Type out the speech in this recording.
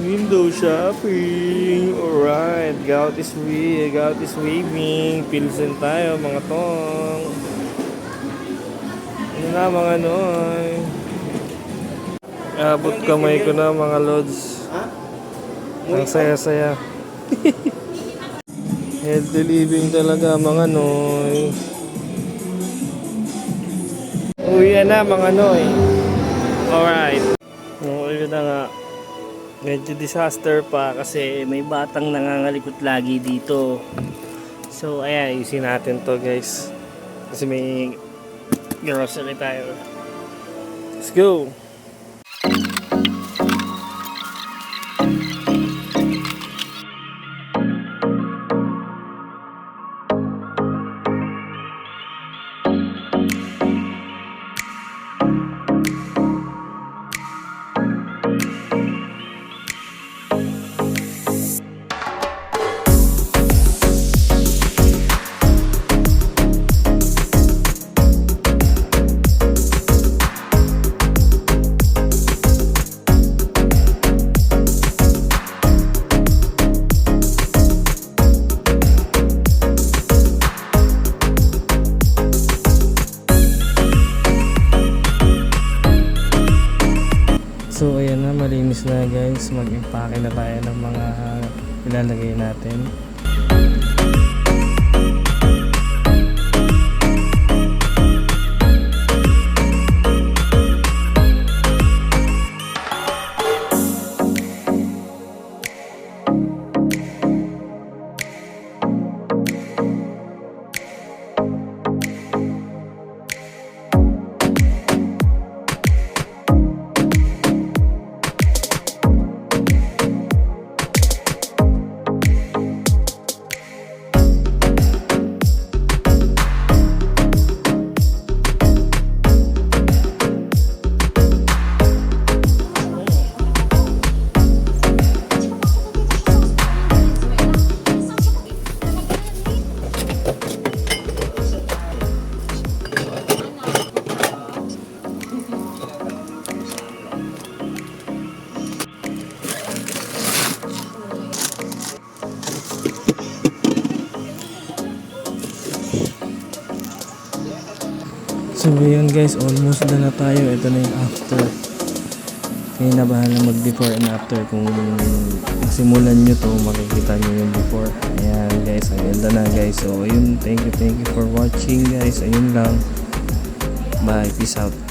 Window shopping. Alright. Gout is we. Gout is waving. Pilsen tayo mga tong. Ano na mga noy. Abot kamay ko na mga lods. Ang saya-saya. Healthy living talaga mga noy. Uwi na mga noy. Alright. Uwi na nga. Medyo disaster pa kasi may batang nangangalikot lagi dito. So ayan, ayusin natin to guys. Kasi may grocery tayo. Let's go! So ayan na, malinis na guys. Mag-impake na tayo ng mga ilalagay natin. So yun guys, almost na na tayo. Ito na yung after. Kaya na bahala mag before and after. Kung simulan nyo to, makikita nyo yung before. Ayan guys, ganda na guys. So ayun, thank you, thank you for watching guys. Ayun lang. Bye, peace out.